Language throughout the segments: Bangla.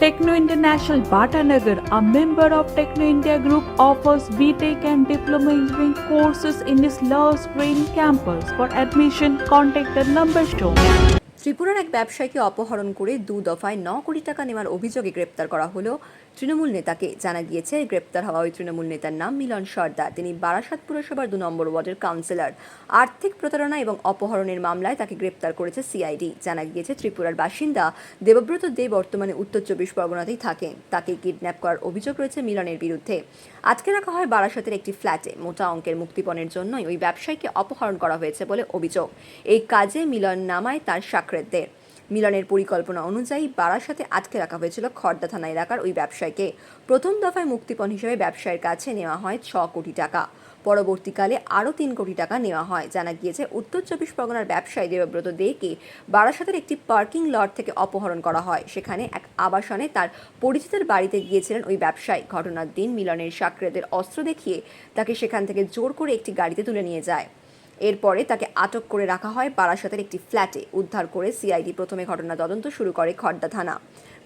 Techno International Bhatanagar, a member of Techno India Group, offers BTEC and Diploma Engineering courses in its Love Spring campus. For admission, contact the number shown. ত্রিপুরার এক ব্যবসায়ীকে অপহরণ করে দু দফায় ন কোটি টাকা নেওয়ার অভিযোগে গ্রেপ্তার করা হলো তৃণমূল নেতাকে জানা গিয়েছে, গ্রেপ্তার হওয়া ওই তৃণমূল নেতার নাম মিলন সর্দার। তিনি বারাসাত পুরসভার দু নম্বর ওয়ার্ডের কাউন্সিলর। আর্থিক প্রতারণা এবং অপহরণের মামলায় তাকে গ্রেপ্তার করেছে সিআইডি। জানা গিয়েছে, ত্রিপুরার বাসিন্দা দেবব্রত দে বর্তমানে উত্তর চব্বিশ পরগনাতেই থাকেন তাকে কিডন্যাপ করার অভিযোগ রয়েছে মিলনের বিরুদ্ধে। আজকে রাখা হয় বারাসাতের একটি ফ্ল্যাটে। মোটা অঙ্কের মুক্তিপণের জন্যই ওই ব্যবসায়ীকে অপহরণ করা হয়েছে বলে অভিযোগ। এই কাজে মিলন নামায় তার সাকরেতদের মিলনের পরিকল্পনা অনুযায়ী বারাসাতে আটকে রাখা হয়েছিল খড়দা থানা এলাকার ওই ব্যবসায়ীকে। প্রথম দফায় মুক্তিপণ হিসেবে ব্যবসায়ীর কাছে নেওয়া হয় ছ কোটি টাকা। পরবর্তীকালে আরও তিন কোটি টাকা নেওয়া হয়। জানা গিয়েছে, উত্তর চব্বিশ পরগনার ব্যবসায়ী দেবব্রত দেকে বারাসাতের একটি পার্কিং লট থেকে অপহরণ করা হয়। সেখানে এক আবাসনে তার পরিচিতের বাড়িতে গিয়েছিলেন ওই ব্যবসায়ী। ঘটনার দিন মিলনের সাকরেদের অস্ত্র দেখিয়ে তাকে সেখান থেকে জোর করে একটি গাড়িতে তুলে নিয়ে যায়। এরপরে তাকে আটক করে রাখা হয় বারাসতের একটি ফ্ল্যাটে। উদ্ধার করে সিআইডি প্রথমে ঘটনা তদন্ত শুরু করে খড্ডা থানা।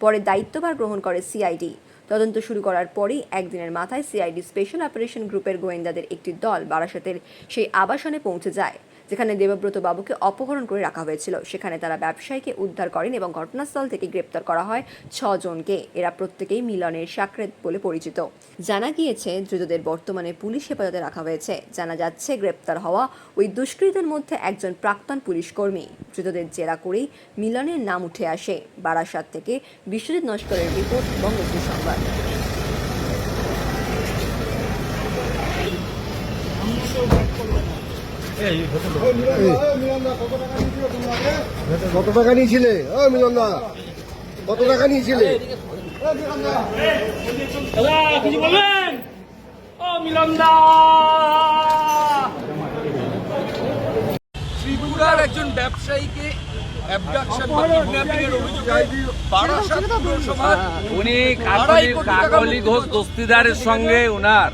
পরে দায়িত্বভার গ্রহণ করে সিআইডি। তদন্ত শুরু করার পরেই একদিনের মাথায় সিআইডি স্পেশাল অপারেশন গ্রুপের গোয়েন্দাদের একটি দল বারাসাতের সেই আবাসনে পৌঁছে যায়। যেখানে দেবব্রত বাবুকে অপহরণ করে রাখা হয়েছিল। সেখানে তারা ব্যবসায়ীকে উদ্ধার করেন এবং ঘটনাস্থল থেকে গ্রেপ্তার করা হয় ছজনকে। এরা প্রত্যেকেই মিলনের সাকরেত বলে পরিচিত। জানা গিয়েছে, ধৃতদের বর্তমানে পুলিশ হেফাজতে রাখা হয়েছে। জানা যাচ্ছে, গ্রেপ্তার হওয়া ওই দুষ্কৃতের মধ্যে একজন প্রাক্তন পুলিশ কর্মী। ধৃতদের জেরা করেই মিলনের নাম উঠে আসে। বারাসাত থেকে বিশ্বজিৎ নস্করের রিপোর্ট, বঙ্গবন্ধু সংবাদ। কত টাকা নিয়েছিলে? ও মিলন দা কত টাকা নিয়েছিলে? কিছু বলবেন? ও মিলন দা ত্রিপুরার একজন ব্যবসায়ীকে উনি কাকলি। ঘোষ দস্তিদারের সঙ্গে উনার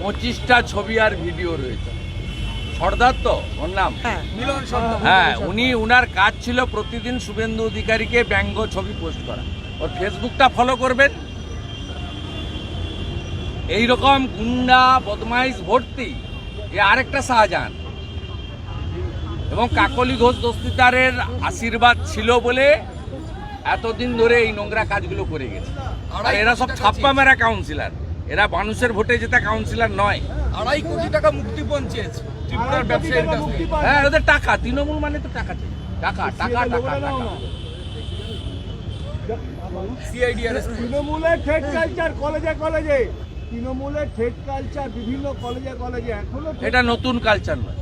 পঁচিশটা ছবি আর ভিডিও রয়েছে। সর্দার তো ওর নাম? মিলন সর্দার হ্যাঁ উনি উনার কাজ ছিল প্রতিদিন শুভেন্দু অধিকারীকে ব্যঙ্গ ছবি পোস্ট করা। ওর ফেসবুকটা ফলো করবেন। এই রকম গুন্ডা বদমাইশ ভর্তি এ আরেকটা শাহজাহান। এবং কাকলি ঘোষ দস্তিদারের আশীর্বাদ ছিল বলে এতদিন ধরে এই নোংরা কাজগুলো করে গেছে। আর এরা সব ছাপ্পা মেরা কাউন্সিলর এরা মানুষের ভোটে যেটা কাউন্সিলর নয়। আড়াই কোটি টাকা মুক্তিপণ চেয়েছে ত্রিপুরার ব্যবসায়ীর কাছ হ্যাঁ ওদের টাকা তৃণমূল মানে তো টাকা চাই। টাকা টাকা টাকা টাকা। তৃণমূলের ঠেট কালচার কলেজে কলেজে তৃণমূলের ঠেট কালচার বিভিন্ন কলেজে কলেজে এখনও এটা নতুন কালচার নয়।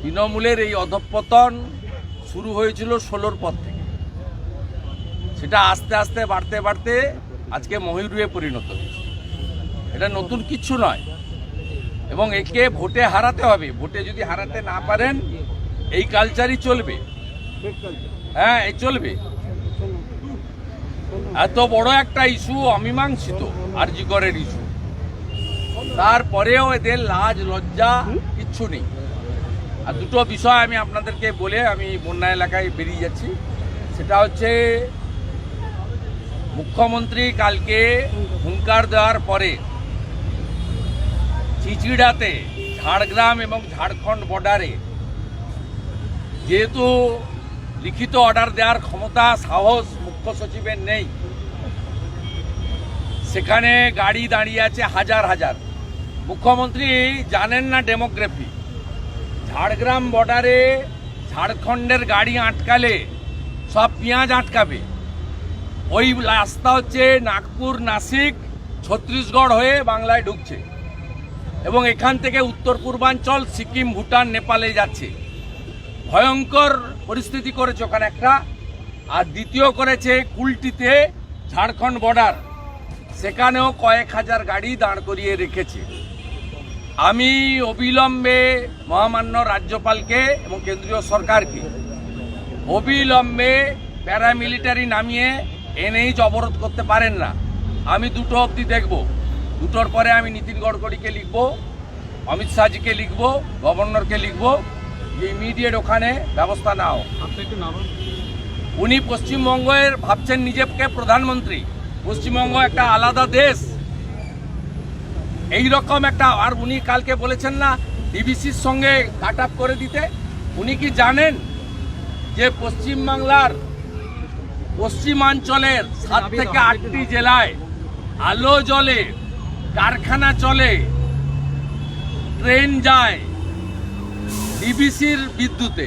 তৃণমূলের এই অধঃপতন শুরু হয়েছিল ষোলোর পর থেকে। সেটা আস্তে আস্তে বাড়তে বাড়তে আজকে ময়ূরুয়ে পরিণত হয়েছে। এটা নতুন কিচ্ছু নয়। এবং একে ভোটে হারাতে হবে। ভোটে যদি হারাতে না পারেন, এই কালচারই চলবে। হ্যাঁ এই চলবে। এত বড় একটা ইস্যু অমীমাংসিত, আরজিকরের ইস্যু তারপরেও এদের লাজ, লজ্জা কিচ্ছু নেই। আর দুটো বিষয় আমি আপনাদেরকে বলে আমি বন্যা এলাকায় বেরিয়ে যাচ্ছি। সেটা হচ্ছে, মুখ্যমন্ত্রী কালকে হুঙ্কার দেওয়ার পরে চিচিড়াতে, ঝাড়গ্রাম এবং ঝাড়খণ্ড বর্ডারে যেহেতু লিখিত অর্ডার দেওয়ার ক্ষমতা, সাহস মুখ্য সচিবের নেই, সেখানে গাড়ি দাঁড়িয়ে আছে হাজার হাজার। মুখ্যমন্ত্রী জানেন না ডেমোগ্রাফি। ঝাড়গ্রাম বর্ডারে ঝাড়খণ্ডের গাড়ি আটকালে সব পেঁয়াজ আটকাবে। ওই রাস্তা হচ্ছে নাগপুর নাসিক ছত্তিশগড় হয়ে বাংলায় ঢুকছে। এবং এখান থেকে উত্তর পূর্বাঞ্চল, সিকিম, ভুটান, নেপালে যাচ্ছে। ভয়ঙ্কর পরিস্থিতি করেছে ওখানে একটা। আর দ্বিতীয় করেছে কুলটিতে ঝাড়খণ্ড বর্ডার সেখানেও কয়েক হাজার গাড়ি দাঁড় করিয়ে রেখেছে। আমি অবিলম্বে মহামান্য রাজ্যপালকে এবং কেন্দ্রীয় সরকারকে অবিলম্বে প্যারামিলিটারি নামিয়ে এনএইচ অবরোধ করতে পারেন না। আমি দুটো অবধি দেখব। দুটোর পরে আমি নীতিন গডকরিকে লিখব অমিত শাহজিকে লিখব গভর্নরকে লিখব যে ইমিডিয়েট ওখানে ব্যবস্থা নাও। উনি পশ্চিমবঙ্গের ভাবছেন নিজেকে প্রধানমন্ত্রী। পশ্চিমবঙ্গ একটা আলাদা দেশ। এই রকম একটা আর উনি কালকে বলেছেন না ডিবিসির সঙ্গে কাট আপ করে দিতে। উনি কি জানেন যে পশ্চিমবাংলার পশ্চিমাঞ্চলের সাত থেকে আটটি জেলায় আলো জ্বলে কারখানা চলে, ট্রেন যায় ডিবিসির বিদ্যুতে।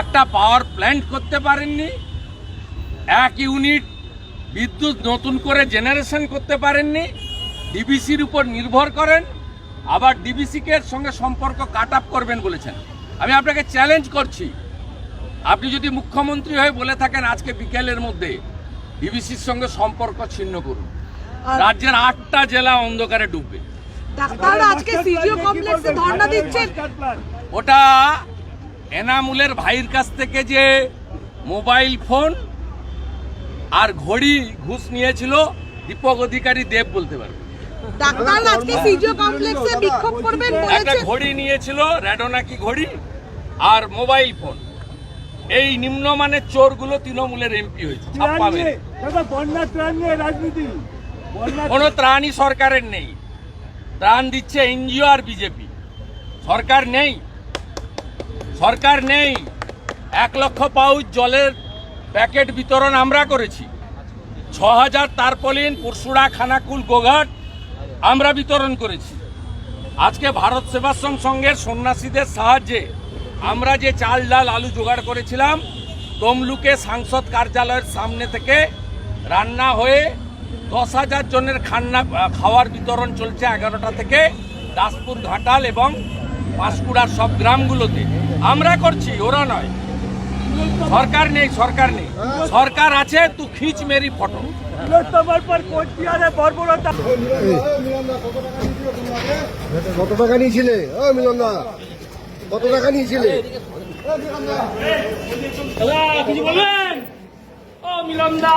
একটা পাওয়ার প্ল্যান্ট করতে পারেননি, এক ইউনিট বিদ্যুৎ নতুন করে জেনারেশন করতে পারেননি ডিবিসির উপর নির্ভর করেন, আবার ডিবিসিকে সঙ্গে সম্পর্ক কাট আপ করবেন বলেছেন। আমি আপনাকে চ্যালেঞ্জ করছি। আপনি যদি মুখ্যমন্ত্রী হয়ে বলে থাকেন আজকে বিকেলের মধ্যে ডিবিসির সঙ্গে সম্পর্ক ছিন্ন করুন। রাজ্যের আটটা জেলা অন্ধকারে ডুববে। ডাক্তার আজকে সিজিও কমপ্লেক্সে ধর্ণা দিচ্ছেন। ওটা এনামুলের ভাইয়ের কাছ থেকে যে মোবাইল ফোন আর ঘড়ি ঘুষ নিয়েছিল দীপক অধিকারী দেব বলতে পারবে ডাক্তার আজকে সিজিও কমপ্লেক্সে বিক্ষোভ করবেন একটা ঘড়ি নিয়েছিল র্যাডোনাকি ঘড়ি আর মোবাইল ফোন। এই নিম্নমানের চোরগুলো তৃণমূলের এমপি হয়েছে ছাপ্পা মেরে। রাজনীতি। কোনো ত্রাণই সরকারের নেই। ত্রাণ দিচ্ছে এনজিও আর বিজেপি। সরকার নেই। সরকার নেই। এক লক্ষ পাউচ জলের প্যাকেট বিতরণ আমরা করেছি। ছ হাজার তারপলিন পুরসুড়া খানাকুল, গোঘাট আমরা বিতরণ করেছি। আজকে ভারত সেবাশ্রম সংঘের সন্ন্যাসীদের সাহায্যে আমরা যে চাল, ডাল, আলু জোগাড় করেছিলাম, তমলুকে সাংসদ কার্যালয়ের সামনে থেকে রান্না হয়ে দশ হাজার জনের খান্না খাওয়ার বিতরণ চলছে এগারোটা থেকে দাসপুর ঘাটাল এবং পাঁশকুড়ার সব গ্রামগুলোতে। আমরা করছি ওরা নয়। সরকার নেই সরকার নেই। সরকার আছে তু খিচ মেরি ফটো। কত টাকা নিয়েছিলে? ও মিলন দা কত টাকা নিয়েছিলে? কিছু বলবেন? ও মিলন দা